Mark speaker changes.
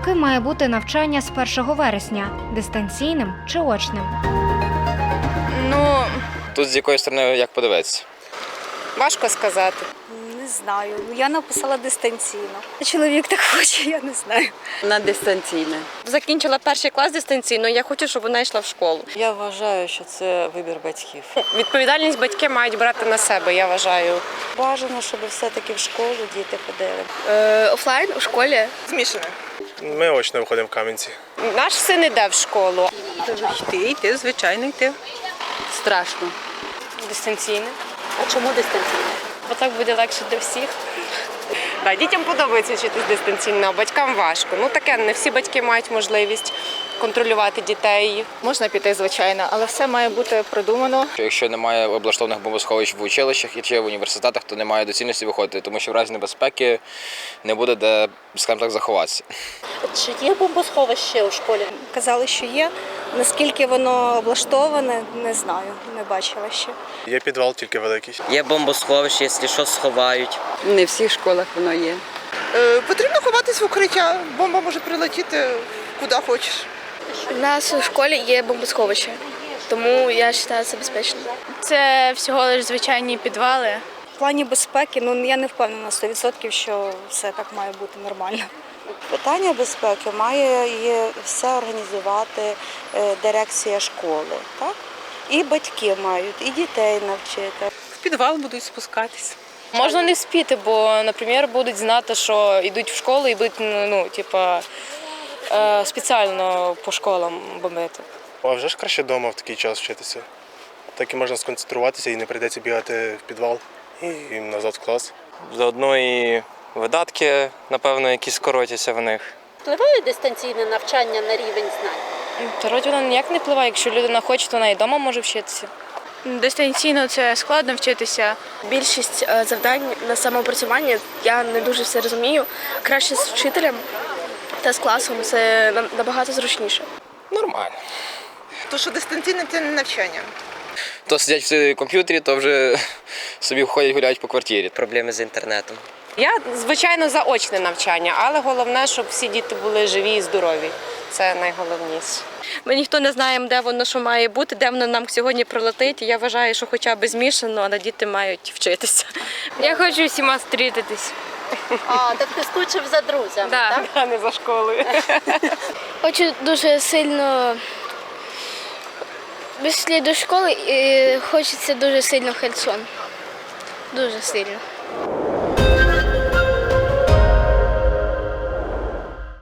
Speaker 1: Яким має бути навчання з 1 вересня дистанційним чи очним?
Speaker 2: Ну,
Speaker 3: Тут з якої сторони як подивитися.
Speaker 2: важко сказати.
Speaker 4: Не знаю. Я написала дистанційно. Чоловік так хоче, я не знаю.
Speaker 5: на дистанційне.
Speaker 2: Закінчила перший клас дистанційно. Я хочу, щоб вона йшла в школу.
Speaker 5: Я вважаю, що це вибір батьків.
Speaker 2: Відповідальність батьки мають брати на себе, я вважаю.
Speaker 5: Бажано, щоб все-таки в школу діти ходили.
Speaker 6: Е, офлайн у школі.
Speaker 7: Змішане. Ми очно виходимо в Кам'янці.
Speaker 2: Наш син іде в школу.
Speaker 5: Йти, йти, звичайно, йти. Страшно.
Speaker 2: Дистанційне.
Speaker 5: А чому дистанційне?
Speaker 2: Бо так буде легше для всіх. Да, дітям подобається вчитись дистанційно, а батькам важко. Ну таке, не всі батьки мають можливість контролювати дітей.
Speaker 6: Можна піти, звичайно, але все має бути продумано.
Speaker 3: Якщо немає облаштованих бомбосховищ в училищах і чи в університетах, то немає доцільності виходити, тому що в разі небезпеки не буде де, скажімо так, заховатися.
Speaker 8: Чи є бомбосховище у школі?
Speaker 4: Казали, що є. Наскільки воно облаштоване, не знаю, не бачила ще.
Speaker 7: Є підвал тільки великий.
Speaker 9: Є бомбосховище, якщо що сховають.
Speaker 5: Не в всіх школах воно є.
Speaker 10: Е, Потрібно ховатись в укриття. Бомба може прилетіти куди хочеш.
Speaker 6: У нас у школі є бомбосховище, тому я вважаю це безпечно. Це всього лише звичайні підвали.
Speaker 4: В плані безпеки, ну я не впевнена на 100%, що все так має бути нормально.
Speaker 5: Питання безпеки має все організувати е, дирекція школи, так? І батьки мають, і дітей навчити.
Speaker 10: В підвал будуть спускатись.
Speaker 2: Можна не вспіти, бо, наприклад, будуть знати, що йдуть в школу і будуть ну, типа, е, спеціально по школам бомбити.
Speaker 7: А вже ж краще вдома в такий час вчитися. Так і можна сконцентруватися і не прийдеться бігати в підвал і назад в клас.
Speaker 11: Заодно і видатки, напевно, якісь скоротяться в них.
Speaker 8: Впливає дистанційне навчання на рівень знань?
Speaker 2: Та вроді воно ніяк не впливає. Якщо людина хоче, то вона і вдома може вчитися.
Speaker 6: Дистанційно це складно вчитися. Більшість е, завдань на самоопрацювання я не дуже все розумію. Краще з вчителем та з класом це набагато зручніше.
Speaker 3: Нормально.
Speaker 10: То що дистанційне це не навчання.
Speaker 3: То сидять в комп'ютері, то вже собі ходять гуляють по квартирі.
Speaker 9: Проблеми з інтернетом.
Speaker 2: Я, звичайно, за очне навчання, але головне, щоб всі діти були живі і здорові. Це найголовніше. Ми ніхто не знаємо, де воно що має бути, де воно нам сьогодні прилетить. Я вважаю, що хоча б змішано, але діти мають вчитися. Я хочу всіма зустрітитись.
Speaker 8: А, так ти скучив за друзями, так?
Speaker 2: а не за школою.
Speaker 6: Хочу дуже сильно після до школи і хочеться дуже сильно в Херсон. Дуже сильно.